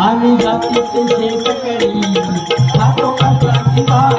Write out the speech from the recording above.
आम्ही जातीचे शेतकरी हातो कसा